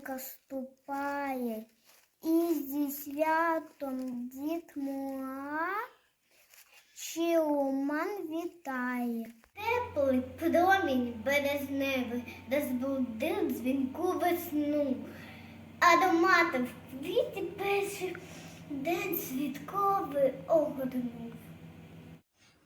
весненька ступає. І зі святом дід Муа Чілуман вітає. Теплий промінь березневий, де збудив дзвінку весну. Ароматом в квіті перший день святковий огорнув.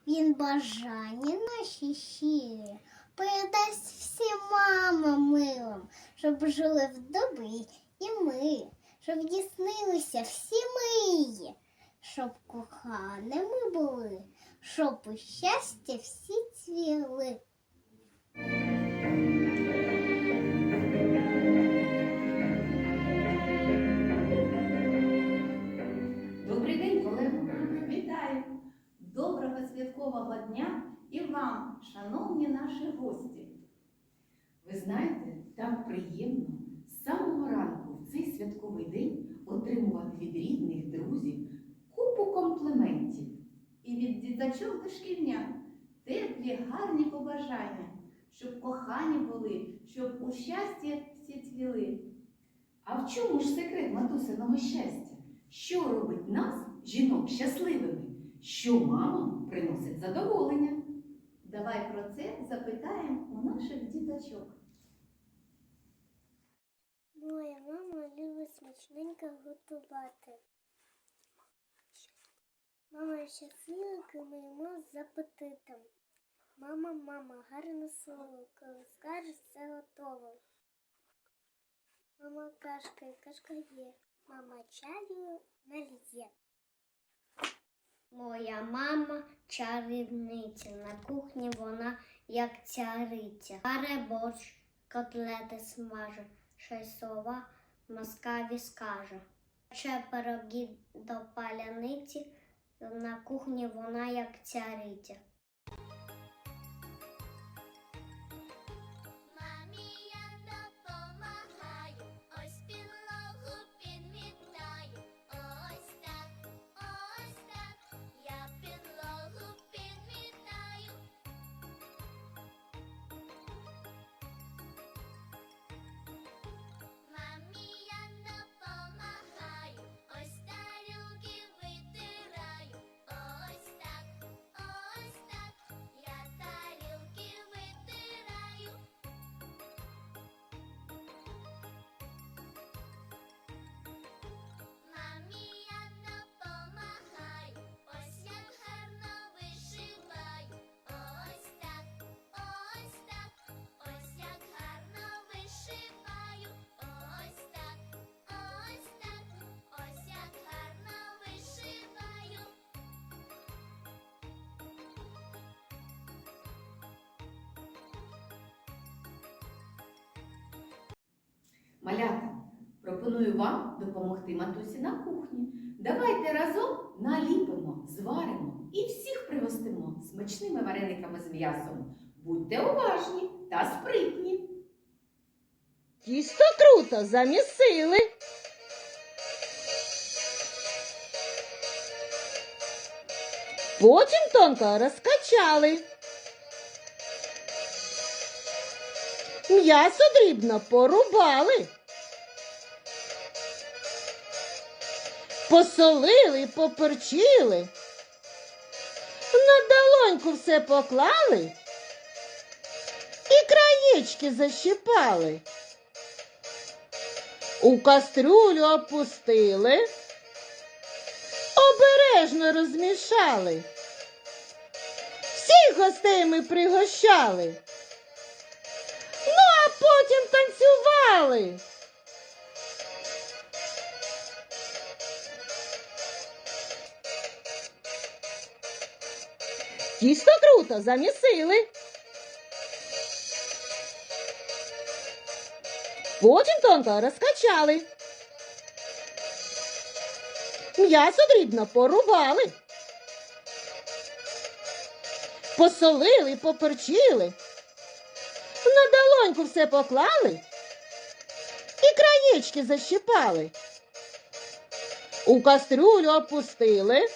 Він бажання наші щирі передасть всім мамам милим, щоб жили в добрі і ми, щоб діснилися всі мрії, щоб коханими були, щоб у щастя всі цвіли. Ви знаєте, так приємно з самого ранку в цей святковий день отримувати від рідних друзів купу компліментів. І від діточок до шкільня теплі, гарні побажання, щоб кохані були, щоб у щасті всі цвіли. А в чому ж секрет матусиного щастя? Що робить нас, жінок, щасливими? Що мамам приносить задоволення? Давай про це запитаємо у наших діточок. Моя мама любить смачненько готувати. Мама щаслива, ми з апетитом. Мама, мама, гарне слово, коли скажеш, все готово. Мама кашка, кашка є. Мама чаю наліє. Моя мама чарівниця. На кухні вона як цариця. Паре борщ, котлети смаже, шайсова москаві скаже. Ще пироги до паляниці, на кухні вона як цариця. Малята, пропоную вам допомогти матусі на кухні. Давайте разом наліпимо, зваримо і всіх пригостимо смачними варениками з м'ясом. Будьте уважні та спритні. Тісто круто замісили. Потім тонко розкачали. М'ясо дрібно порубали. Посолили, поперчили. На долоньку все поклали і краєчки защипали. У кастрюлю опустили, обережно розмішали. Всіх гостей ми пригощали. Потім танцювали. Тісто круто замісили. Потім тонко розкачали. М'ясо дрібно порубали. Посолили, поперчили. На долоньку все поклали і краєчки защипали. У кастрюлю опустили,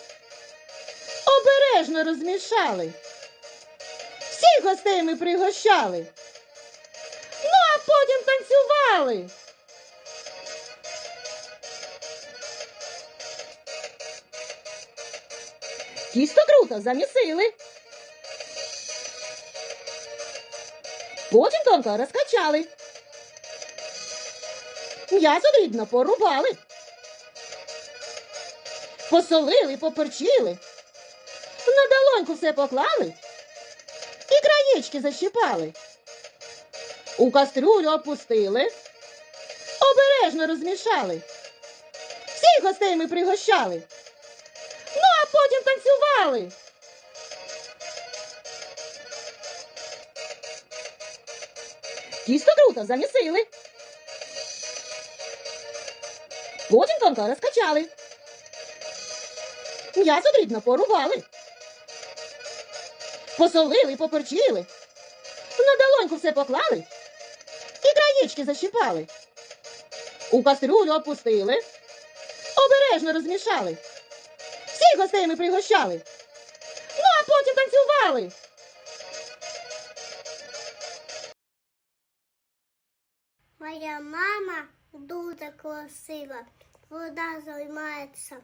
обережно розмішали. Всіх гостей ми пригощали. Ну, а потім танцювали. Тісто круто замісили. Потім тонко розкачали. М'ясо дрібно порубали. Посолили, поперчили. На долоньку все поклали і краєчки защипали. У кастрюлю опустили, обережно розмішали. Всіх гостей ми пригощали. Ну, а потім танцювали. Тісто круто замісили. Потім тонко розкачали. М'ясо дрібно порубали. Посолили, поперчили. На долоньку все поклали і краєчки защипали. У кастрюлю опустили, обережно розмішали. Всіх гостей ми пригощали. Ну, а потім танцювали. Моя мама дуже красива. Вона займається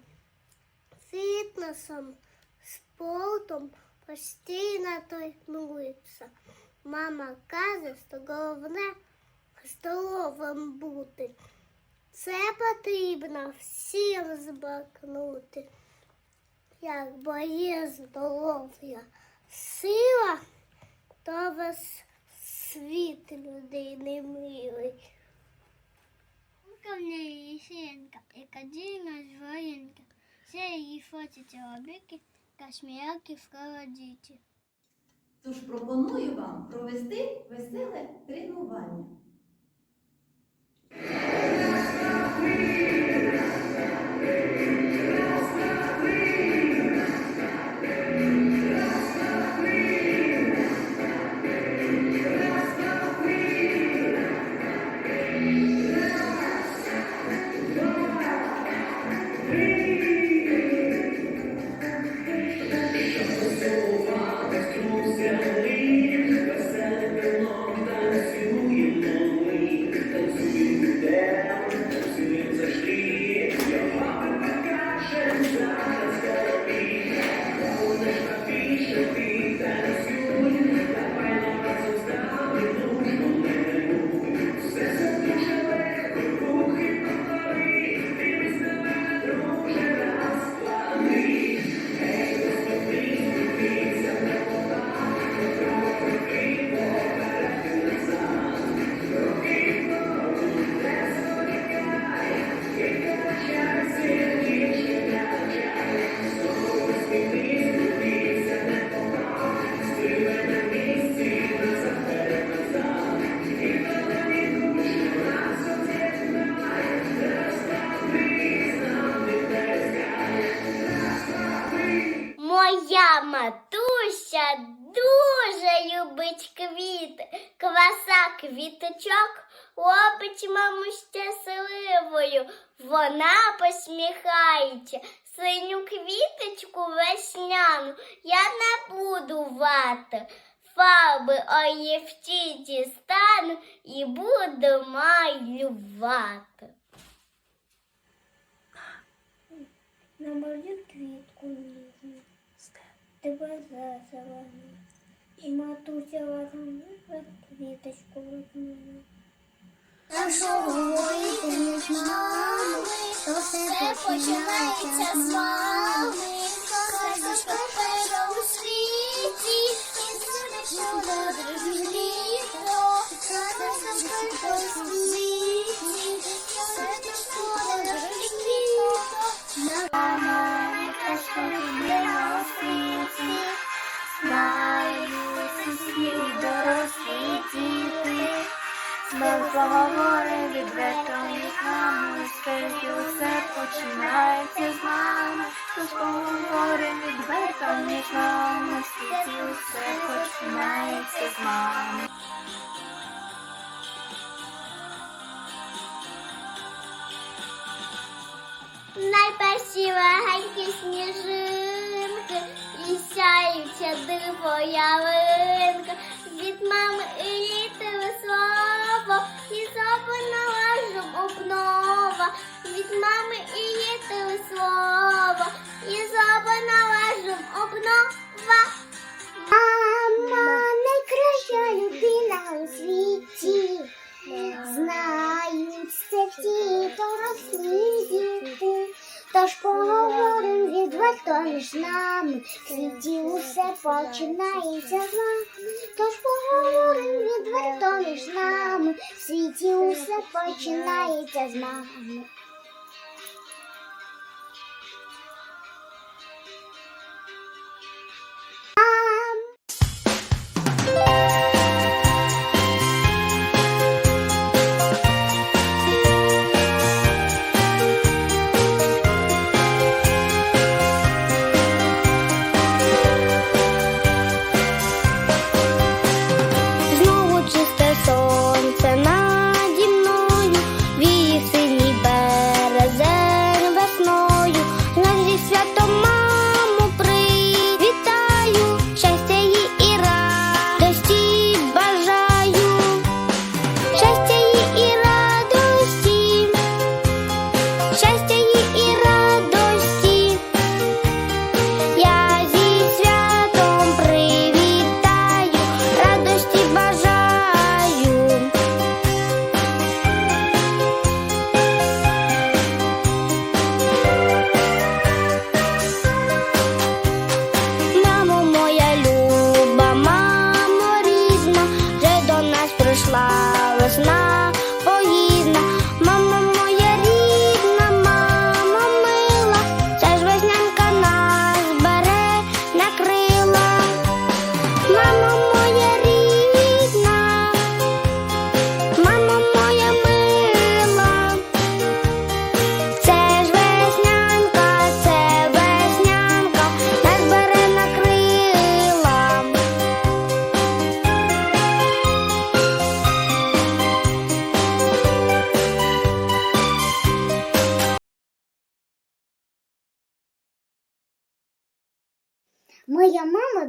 фітнесом, спортом, постійно тренується. Мама каже, що головне здоровим бути. Це потрібно всім збакнути. Якби є здоров'я сила, то весь світ людей не милий. Ка в неї сінка, яка дійна зварінка. Все її фотять робики, кашмірки в колодіті. Тож пропоную вам провести веселе тренування. Вати. Фарби олівці дістану і буду малювати. Намалюй квітку ніжну, тебе зазелені. І матуся возьме квіточку возьме. Якщо говорити між нами, то все починається з мами. Поговори відверто між нами, спереді усе починається з нами. Тож поговори відверто між нами, мами. Найпасівенькі сніжинки і сяються диво ялинка. Від мами і літи слово і запинала жоб обнова. Від мами і літи слово і запинала жоб обнова. Тож поговорим відверто між нами. В світі усе починається з нами. Тож поговорим відверто між нами. В світі усе починається з нами.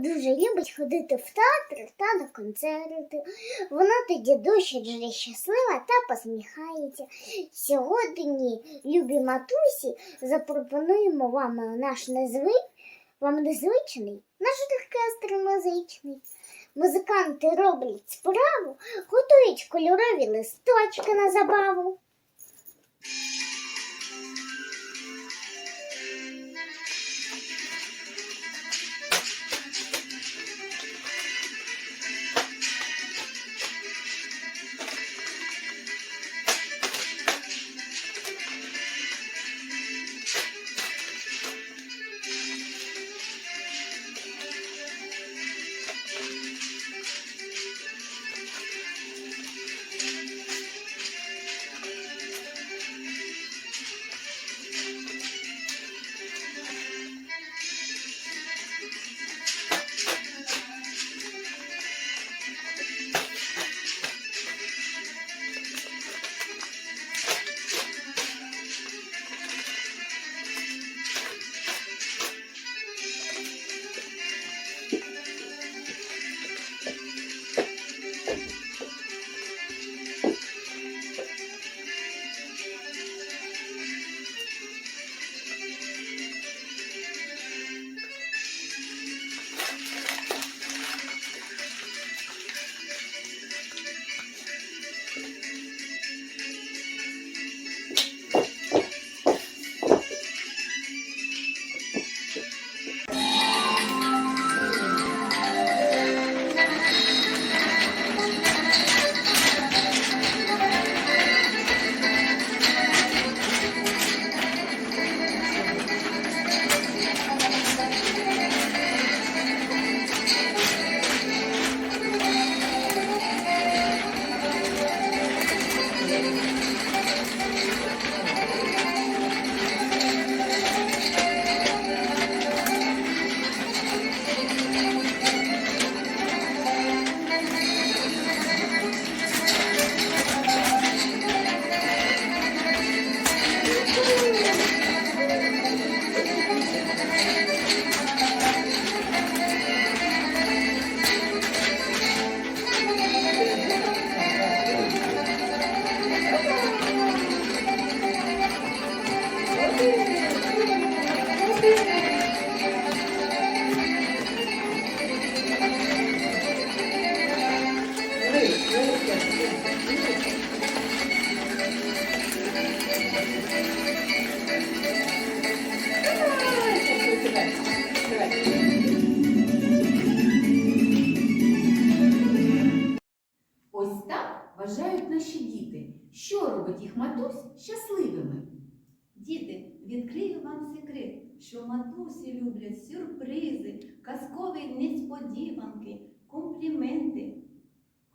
Дуже любить ходити в театр та на концерти. Вона тоді дуже дуже щаслива та посміхається. Сьогодні, любі матусі, запропонуємо вам наш незвик, вам незвичний, наш оркестр музичний. Музиканти роблять справу, готують кольорові листочки на забаву.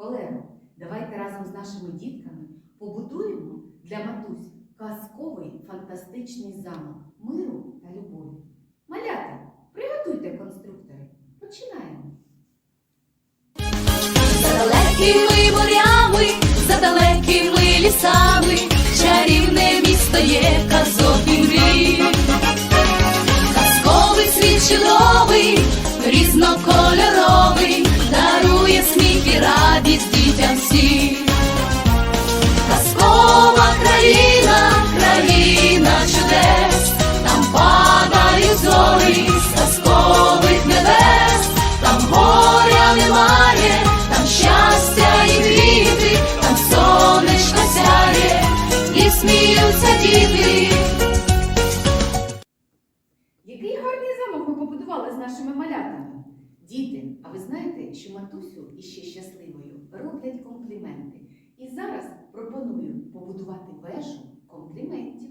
Колего, давайте разом з нашими дітками побудуємо для матусь казковий фантастичний замок миру та любові. Малята, приготуйте конструктори. Починаємо. За далекими морями, за далекими лісами, чарівне місто є казок і мрій. Казковий світ чудовий, різнокольоровий, дарує сміх і радість дітям всім. Казкова країна, країна чудес, там падають зорі з казкових небес, там горя немає, там щастя і квіти, там сонечко сяє, і сміються діти. Який гарний замок побудували з нашими малятами. Діти, а ви знаєте, що матусю іще щасливою роблять компліменти. І зараз пропоную побудувати вежу компліментів.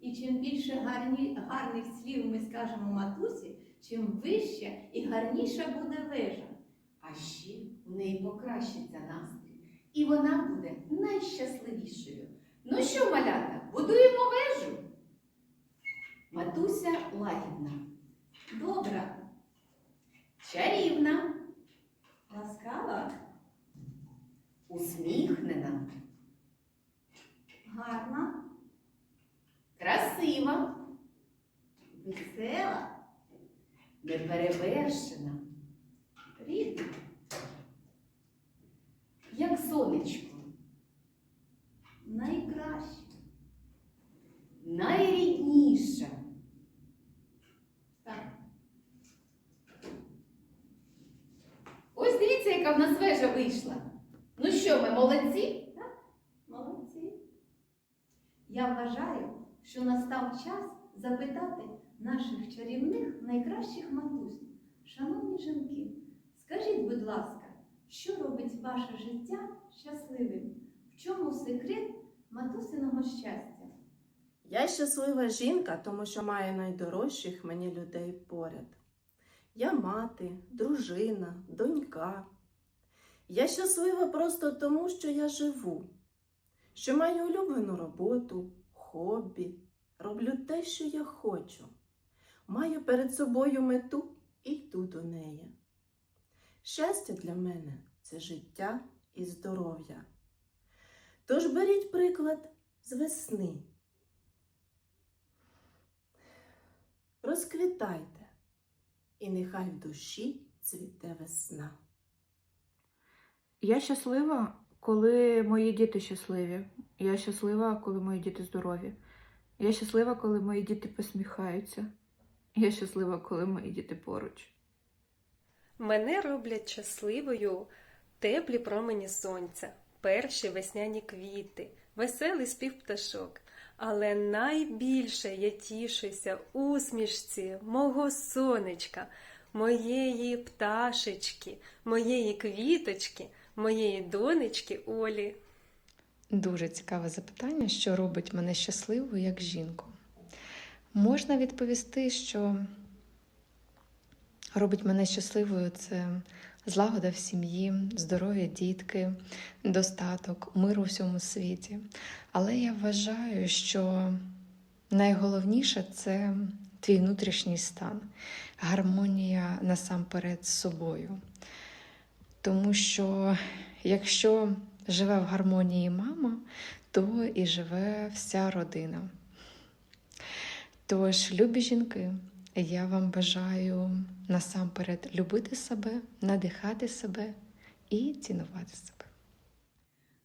І чим більше гарні, гарних слів ми скажемо матусі, чим вища і гарніша буде вежа. А ще у неї покращиться настрій, і вона буде найщасливішою. Ну що, малята, будуємо вежу? Матуся лагідна, Добра, чарівна, ласкава, усміхнена, гарна, красива, весела, неперевершена, рідна, як сонечко, найкраща, найрідніша. так, Ось дивіться, яка в нас вежа вийшла. Ну що, ми молодці? молодці. Я вважаю, що настав час запитати наших чарівних найкращих матусь. Шановні жінки, скажіть, будь ласка, що робить ваше життя щасливим? В чому секрет матусиного щастя? Я щаслива жінка, тому що маю найдорожчих мені людей поряд. Я мати, дружина, донька. Я щаслива просто тому, що я живу, що маю улюблену роботу, хобі, роблю те, що я хочу. Маю перед собою мету і йду до неї. Щастя для мене це життя і здоров'я. Тож беріть приклад з весни. Розквітайте, і нехай в душі цвіте весна. Я щаслива, коли мої діти щасливі. Я щаслива, коли мої діти здорові. Я щаслива, коли мої діти посміхаються. Я щаслива, коли мої діти поруч. Мене роблять щасливою теплі промені сонця, перші весняні квіти, веселий спів пташок. Але найбільше я тішуся усмішці мого сонечка, моєї пташечки, моєї квіточки, моєї донечки Олі. Дуже цікаве запитання, що робить мене щасливою як жінку. Можна відповісти, що робить мене щасливою це злагода в сім'ї, здоров'я дітки, достаток, мир у всьому світі. Але я вважаю, що найголовніше це твій внутрішній стан, гармонія насамперед з собою. Тому що якщо живе в гармонії мама, то і живе вся родина. Тож, любі жінки, я вам бажаю насамперед любити себе, надихати себе і цінувати себе.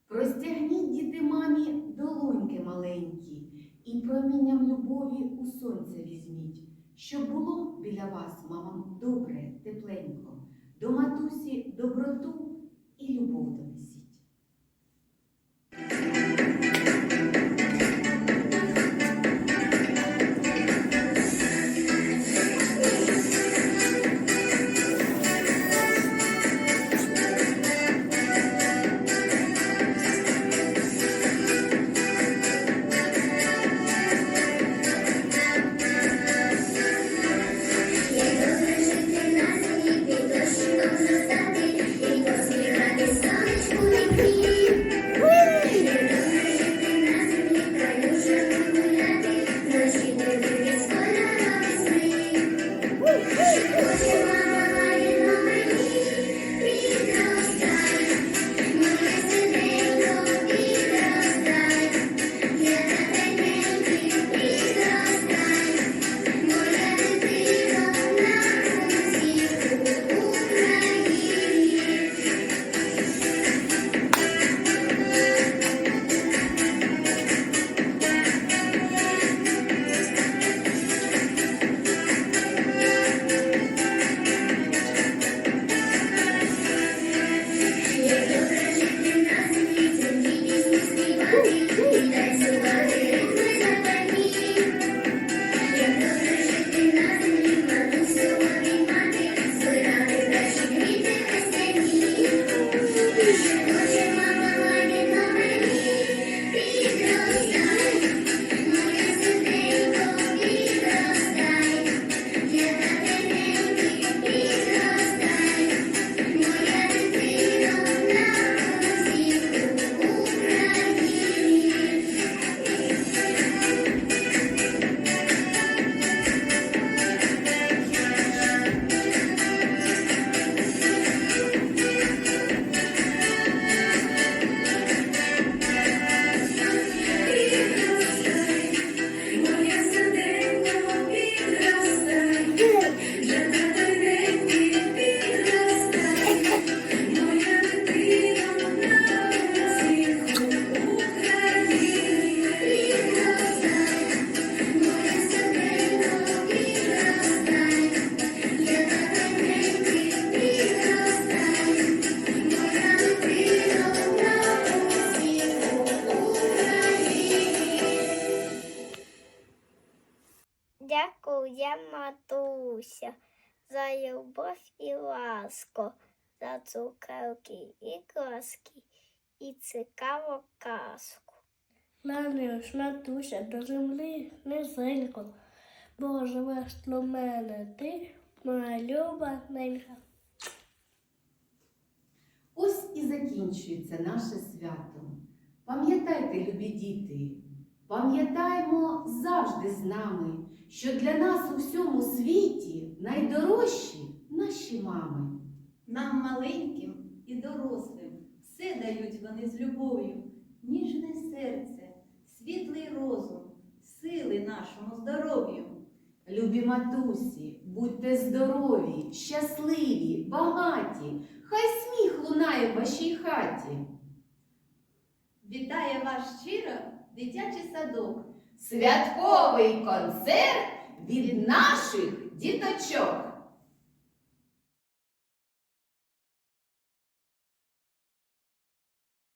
Простягніть діти мамі долоньки маленькі, і промінням любові у сонце візьміть, щоб було біля вас, мамам, добре, тепленько, до матусі доброту і любов донесіть. І краски, і цікаву казку. Нанюш, матуся, до землі низенько, бо живеш до мене ти, моя люба ненька. Ось і закінчується наше свято. Пам'ятайте, любі діти, пам'ятаймо завжди з нами, що для нас у всьому світі найдорожчі наші мами. Нам маленьким і дорослим все дають вони з любов'ю, ніжне серце, світлий розум, сили нашому здоров'ю. Любі матусі, будьте здорові, щасливі, багаті, хай сміх лунає в вашій хаті. Вітає вас щиро дитячий садок. Святковий концерт від наших діточок.